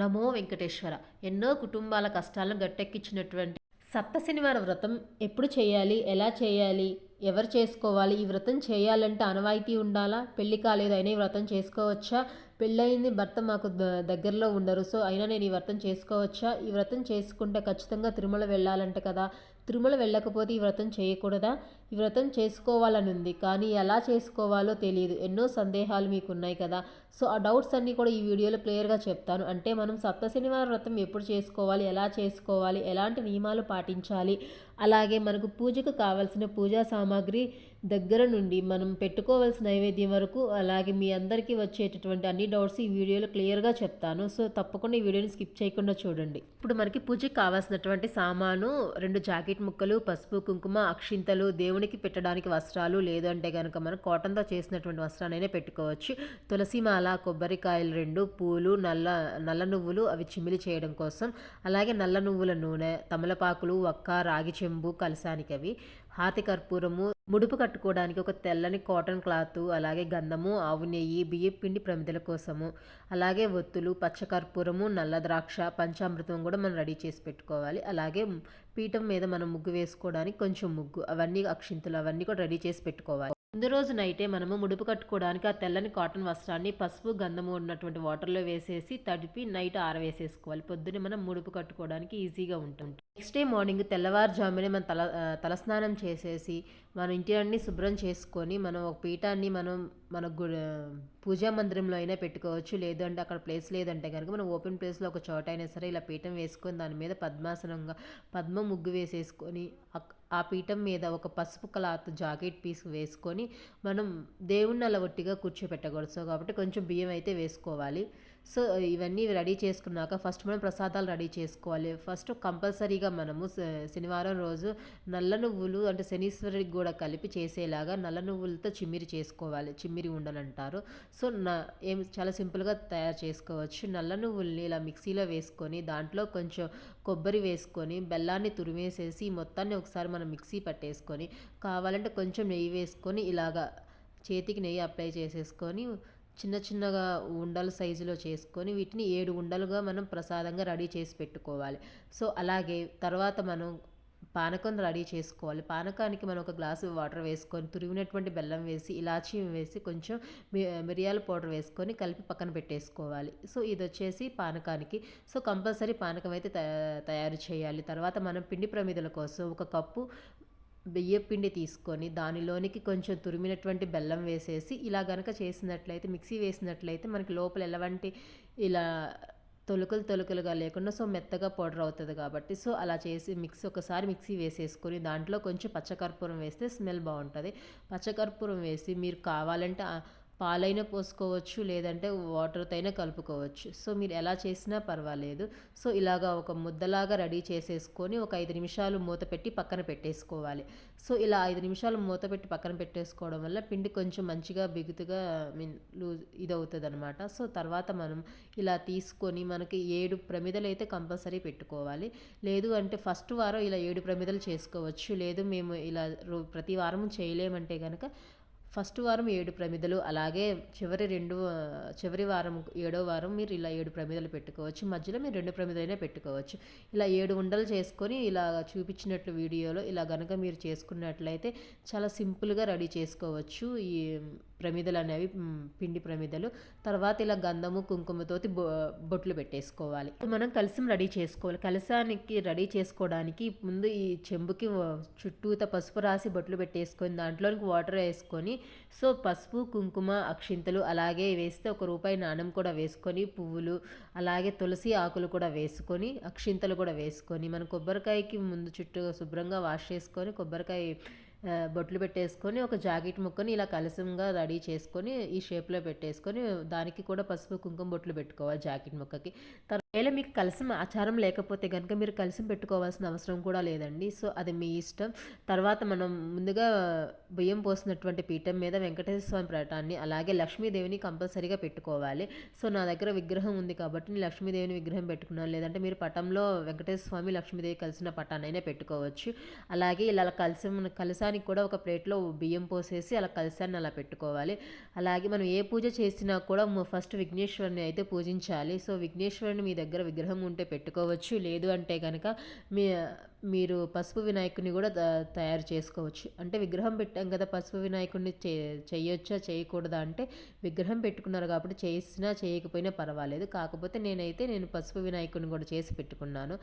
నమో వెంకటేశ్వర. ఎన్నో కుటుంబాల కష్టాలను గట్టెక్కించినటువంటి సప్త శనివార వ్రతం ఎప్పుడు చేయాలి? ఎలా చేయాలి? ఎవరు చేసుకోవాలి? ఈ వ్రతం చేయాలంటే అనవాయితీ ఉండాలా? పెళ్ళి కాలేదు అయినా ఈ వ్రతం చేసుకోవచ్చా? పెళ్ళయింది భర్త మాకు ద- దగ్గరలో ఉండరు. సో అయినా నేను ఈ వ్రతం చేసుకోవచ్చా? ఈ వ్రతం చేసుకుంటే ఖచ్చితంగా తిరుమల వెళ్ళాలంట కదా. తిరుమల వెళ్ళకపోతే ఈ వ్రతం చేయకూడదా? ఈ వ్రతం చేసుకోవాలని ఉంది కానీ ఎలా చేసుకోవాలో తెలియదు ఎన్నో సందేహాలు మీకు ఉన్నాయి కదా. సో ఆ డౌట్స్ అన్నీ కూడా ఈ వీడియోలో క్లియర్గా చెప్తాను. అంటే మనం సప్త శనివారం వ్రతం ఎప్పుడు చేసుకోవాలి? ఎలా చేసుకోవాలి? ఎలాంటి నియమాలు పాటించాలి? అలాగే మనకు పూజకు కావాల్సిన పూజా సామాగ్రి దగ్గర నుండి మనం పెట్టుకోవాల్సిన నైవేద్యం వరకు అలాగే మీ అందరికీ వచ్చేటటువంటి అన్ని డౌట్స్ ఈ వీడియోలో క్లియర్గా చెప్తాను. సో తప్పకుండా ఈ వీడియోని స్కిప్ చేయకుండా చూడండి. ఇప్పుడు మనకి పూజకి కావాల్సినటువంటి సామాను రెండు జాకెట్ ముక్కలు పసుపు కుంకుమ అక్షింతలు దేవునికి పెట్టడానికి వస్త్రాలు లేదు అంటే కనుక మనం కాటన్తో చేసినటువంటి వస్త్రాన్ని పెట్టుకోవచ్చు. తులసిమాల కొబ్బరికాయలు రెండు పూలు నల్ల నల్ల నువ్వులు అవి చిమిలి చేయడం కోసం. అలాగే నల్ల నువ్వుల నూనె తమలపాకులు వక్క రాగి చెంబు కలసానికి అవి హాతి కర్పూరము ముడుపు కట్టుకోవడానికి ఒక తెల్లని కాటన్ క్లాత్ అలాగే గంధము ఆవు నెయ్యి బియ్యం పిండి ప్రమిదల కోసము అలాగే ఒత్తులు పచ్చకర్పూరము నల్ల ద్రాక్ష పంచామృతం కూడా మనం రెడీ చేసి పెట్టుకోవాలి. అలాగే పీఠం మీద మనం ముగ్గు వేసుకోవడానికి కొంచెం ముగ్గు అవన్నీ అక్షింతలు అవన్నీ కూడా రెడీ చేసి పెట్టుకోవాలి. ముందు రోజు నైటే మనము ముడుపు కట్టుకోవడానికి ఆ తెల్లని కాటన్ వస్త్రాన్ని పసుపు గంధము ఉన్నటువంటి వాటర్లో వేసేసి తడిపి నైట్ ఆరవేసేసుకోవాలి. పొద్దున్నే మనం ముడుపు కట్టుకోవడానికి ఈజీగా ఉంటుంది. నెక్స్ట్ డే మార్నింగ్ తెల్లవారుజామునే మనం తల తలస్నానం చేసేసి మన ఇంటి అన్ని శుభ్రం చేసుకొని మనం ఒక పీఠాన్ని మనం మన పూజా మందిరంలో అయినా పెట్టుకోవచ్చు. లేదంటే అక్కడ ప్లేస్ లేదంటే కనుక మనం ఓపెన్ ప్లేస్లో ఒక చోట అయినా సరే ఇలా పీఠం వేసుకొని దాని మీద పద్మాసనంగా పద్మ ముగ్గు వేసేసుకొని ఆ పీఠం మీద ఒక పసుపు క్లాత్ జాకెట్ పీస్ వేసుకొని మనం దేవుణ్ణి అలా ఒట్టిగా కూర్చోపెట్టకూడదు. సో కాబట్టి కొంచెం బియ్యం అయితే వేసుకోవాలి. సో ఇవన్నీ రెడీ చేసుకున్నాక ఫస్ట్ మనం ప్రసాదాలు రెడీ చేసుకోవాలి. ఫస్ట్ కంపల్సరీగా మనము శ- శనివారం రోజు నల్ల నువ్వులు అంటే శనీశ్వరుడికి కూడా కలిపి చేసేలాగా నల్ల నువ్వులతో చిమ్మిరి చేసుకోవాలి. చిమ్మిరి ఉండనంటారు సో నా ఏం చాలా సింపుల్గా తయారు చేసుకోవచ్చు. నల్ల నువ్వుల్ని ఇలా మిక్సీలో వేసుకొని దాంట్లో కొంచెం కొబ్బరి వేసుకొని బెల్లాన్ని తురిమేసేసి మొత్తాన్ని ఒకసారి మనం మిక్సీ పట్టేసుకొని కావాలంటే కొంచెం నెయ్యి వేసుకొని ఇలాగా చేతికి నెయ్యి అప్లై చేసేసుకొని చిన్న చిన్నగా ఉండలు సైజులో చేసుకొని వీటిని ఏడు ఉండలుగా మనం ప్రసాదంగా రెడీ చేసి పెట్టుకోవాలి. సో అలాగే తర్వాత మనం పానకం రెడీ చేసుకోవాలి. పానకానికి మనం ఒక గ్లాసు వాటర్ వేసుకొని తురిమినటువంటి బెల్లం వేసి ఇలాచీ వేసి కొంచెం మి- మిరియాల పౌడర్ వేసుకొని కలిపి పక్కన పెట్టేసుకోవాలి. సో ఇది వచ్చేసి పానకానికి. సో కంపల్సరీ పానకం అయితే తయారు చేయాలి. తర్వాత మనం పిండి ప్రమిదల కోసం ఒక కప్పు బియ్యపిండి తీసుకొని దానిలోనికి కొంచెం తురిమినటువంటి బెల్లం వేసేసి ఇలా గనక చేసినట్లయితే మిక్సీ వేసినట్లయితే మనకి లోపల ఎలాంటి ఇలా తొలుకలు తొలుకలుగా లేకుండా సో మెత్తగా పౌడర్ అవుతుంది కాబట్టి సో అలా చేసి మిక్సీ ఒకసారి మిక్సీ వేసేసుకొని దాంట్లో కొంచెం పచ్చకర్పూరం వేస్తే స్మెల్ బాగుంటుంది. పచ్చకర్పూరం వేసి మీరు కావాలంటే పాలైనా పోసుకోవచ్చు లేదంటే వాటర్తో అయినా కలుపుకోవచ్చు. సో మీరు ఎలా చేసినా పర్వాలేదు. సో ఇలాగా ఒక ముద్దలాగా రెడీ చేసేసుకొని ఒక ఐదు నిమిషాలు మూత పెట్టి పక్కన పెట్టేసుకోవాలి. సో ఇలా ఐదు నిమిషాలు మూత పెట్టి పక్కన పెట్టేసుకోవడం వల్ల పిండి కొంచెం మంచిగా బిగుతుగా మీన్ లూజ్ ఇది అవుతుంది అనమాట సో తర్వాత మనం ఇలా తీసుకొని మనకి ఏడు ప్రమిదలు అయితే కంపల్సరీ పెట్టుకోవాలి. లేదు అంటే ఫస్ట్ వారం ఇలా ఏడు ప్రమిదలు చేసుకోవచ్చు. లేదు మేము ఇలా రో ప్రతి వారం చేయలేమంటే కనుక ఫస్ట్ వారం ఏడు ప్రమిదలు అలాగే చివరి రెండు చివరి వారం ఏడో వారం మీరు ఇలా ఏడు ప్రమిదలు పెట్టుకోవచ్చు. మధ్యలో మీరు రెండు ప్రమిదలైనా పెట్టుకోవచ్చు. ఇలా ఏడు ఉండలు చేసుకొని ఇలా చూపించినట్లు వీడియోలో ఇలా గనక మీరు చేసుకున్నట్లయితే చాలా సింపుల్గా రెడీ చేసుకోవచ్చు. ఈ ప్రమిదలు అనేవి పిండి ప్రమిదలు. తర్వాత ఇలా గంధము కుంకుమతోటి బొ బొట్లు పెట్టేసుకోవాలి. మనం కలిసి రెడీ చేసుకోవాలి. కలసానికి రెడీ చేసుకోవడానికి ముందు ఈ చెంబుకి చుట్టూత పసుపు రాసి బొట్లు పెట్టేసుకొని దాంట్లోనికి వాటర్ వేసుకొని సో పసుపు కుంకుమ అక్షింతలు అలాగే వేస్తే ఒక రూపాయి నాణం కూడా వేసుకొని పువ్వులు అలాగే తులసి ఆకులు కూడా వేసుకొని అక్షింతలు కూడా వేసుకొని మన కొబ్బరికాయకి ముందు చుట్టూ శుభ్రంగా వాష్ చేసుకొని కొబ్బరికాయ బొట్లు పెట్టేసుకొని ఒక జాకెట్ ముక్కని ఇలా కలసంగా రెడీ చేసుకొని ఈ షేప్లో పెట్టేసుకొని దానికి కూడా పసుపు కుంకుమ బొట్లు పెట్టుకోవాలి జాకెట్ ముక్కకి. ఒకవేళ మీకు కలసం ఆచారం లేకపోతే కనుక మీరు కలసం పెట్టుకోవాల్సిన అవసరం కూడా లేదండి. సో అది మీ ఇష్టం. తర్వాత మనం ముందుగా బియ్యం పోసినటువంటి పీఠం మీద వెంకటేశ్వర స్వామి పటాన్ని అలాగే లక్ష్మీదేవిని కంపల్సరీగా పెట్టుకోవాలి. సో నా దగ్గర విగ్రహం ఉంది కాబట్టి నేను లక్ష్మీదేవిని విగ్రహం పెట్టుకున్నాను. లేదంటే మీరు పటంలో వెంకటేశ్వర స్వామి లక్ష్మీదేవి కలిసిన పటాన్నైనా పెట్టుకోవచ్చు. అలాగే ఇలా కలసం కలసానికి కూడా ఒక ప్లేట్లో బియ్యం పోసేసి అలా కలసాన్ని అలా పెట్టుకోవాలి. అలాగే మనం ఏ పూజ చేసినా కూడా ఫస్ట్ విఘ్నేశ్వరుని అయితే పూజించాలి. సో విఘ్నేశ్వరుని మీ దగ్గర విగ్రహం ఉంటే పెట్టుకోవచ్చు. లేదు అంటే కనుక మీ మీరు పసుపు వినాయకుడిని కూడా తయారు చేసుకోవచ్చు. అంటే విగ్రహం పెట్టాం కదా పసుపు వినాయకుడిని చే చేయొచ్చా చేయకూడదా అంటే విగ్రహం పెట్టుకున్నారు కాబట్టి చేసినా చేయకపోయినా పర్వాలేదు. కాకపోతే నేనైతే నేను పసుపు వినాయకుడిని కూడా చేసి పెట్టుకున్నాను.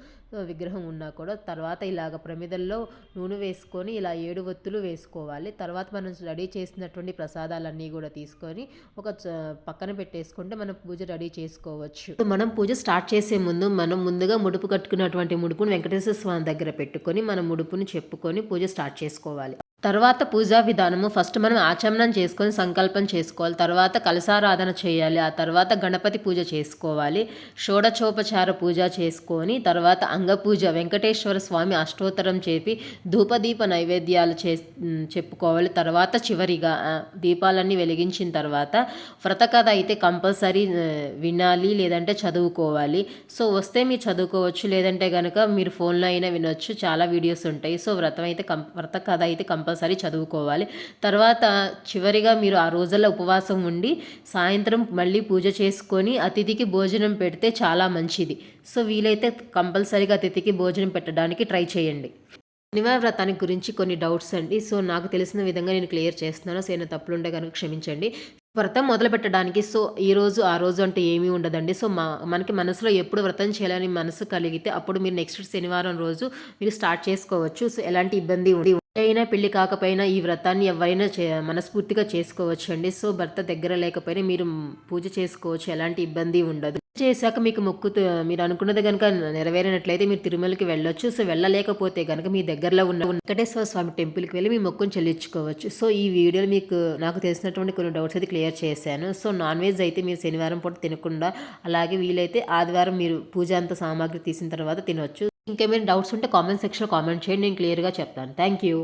విగ్రహం ఉన్నా కూడా తర్వాత ఇలాగ ప్రమిదల్లో నూనె వేసుకొని ఇలా ఏడు ఒత్తులు వేసుకోవాలి. తర్వాత మనం రెడీ చేసినటువంటి ప్రసాదాలన్నీ కూడా తీసుకొని ఒక పక్కన పెట్టేసుకుంటే మనం పూజ రెడీ చేసుకోవచ్చు. మనం పూజ స్టార్ట్ చేసే ముందు మనం ముందుగా ముడుపు కట్టుకున్నటువంటి ముడుపును వెంకటేశ్వర స్వామి దగ్గర పెట్టుకొని మన ముడుపుని చెప్పుకొని పూజ స్టార్ట్ చేసుకోవాలి. తర్వాత పూజా విధానము. ఫస్ట్ మనం ఆచమనం చేసుకొని సంకల్పం చేసుకోవాలి. తర్వాత కలసారాధన చేయాలి. ఆ తర్వాత గణపతి పూజ చేసుకోవాలి. షోడచోపచార పూజ చేసుకొని తర్వాత అంగపూజ వెంకటేశ్వర స్వామి అష్టోత్తరం చేపి ధూపదీప నైవేద్యాలు చే చెప్పుకోవాలి. తర్వాత చివరిగా దీపాలన్నీ వెలిగించిన తర్వాత వ్రతకథ అయితే కంపల్సరీ వినాలి లేదంటే చదువుకోవాలి. సో వస్తే మీరు చదువుకోవచ్చు. లేదంటే కనుక మీరు ఫోన్లో అయినా వినొచ్చు. చాలా వీడియోస్ ఉంటాయి. సో వ్రతం అయితే కం వ్రత కథ అయితే కంపల్సరీ కంపల్సరీ చదువుకోవాలి. తర్వాత చివరిగా మీరు ఆ రోజుల్లో ఉపవాసం ఉండి సాయంత్రం మళ్ళీ పూజ చేసుకొని అతిథికి భోజనం పెడితే చాలా మంచిది. సో వీలైతే కంపల్సరీగా అతిథికి భోజనం పెట్టడానికి ట్రై చేయండి. శనివారం వ్రతానికి గురించి కొన్ని డౌట్స్ అండి. సో నాకు తెలిసిన విధంగా నేను క్లియర్ చేస్తున్నాను. సో ఏమైనా తప్పులుంటే కనుక క్షమించండి. వ్రతం మొదలు పెట్టడానికి సో ఈ రోజు ఆ రోజు అంటే ఏమీ ఉండదండి. సో మా మనకి మనసులో ఎప్పుడు వ్రతం చేయాలని మనసు కలిగితే అప్పుడు మీరు నెక్స్ట్ శనివారం రోజు మీరు స్టార్ట్ చేసుకోవచ్చు. సో ఎలాంటి ఇబ్బంది ఉండి అయినా పెళ్ళి కాకపోయినా ఈ వ్రతాన్ని ఎవరైనా చే మనస్ఫూర్తిగా చేసుకోవచ్చు అండి సో భర్త దగ్గర లేకపోయినా మీరు పూజ చేసుకోవచ్చు. ఎలాంటి ఇబ్బంది ఉండదు. చేశాక మీకు మొక్కు మీరు అనుకున్నది కనుక నెరవేరినట్లయితే మీరు తిరుమలకి వెళ్ళొచ్చు. సో వెళ్ళలేకపోతే కనుక మీ దగ్గరలో ఉన్న వెంకటేశ్వర స్వామి టెంపుల్కి వెళ్ళి మీ మొక్కును చెల్లించుకోవచ్చు. సో ఈ వీడియోలో మీకు నాకు తెలిసినటువంటి కొన్ని డౌట్స్ అయితే క్లియర్ చేశాను. సో నాన్ వెజ్ అయితే మీరు శనివారం పూట తినకుండా అలాగే వీలైతే ఆదివారం మీరు పూజ అంత సామాగ్రి తీసిన తర్వాత తినవచ్చు ఇంకేమైనా డౌట్స్ ఉంటే కామెంట్ సెక్షన్లో కామెంట్ చేయండి నేను క్లియర్గా చెప్తాను. Thank you.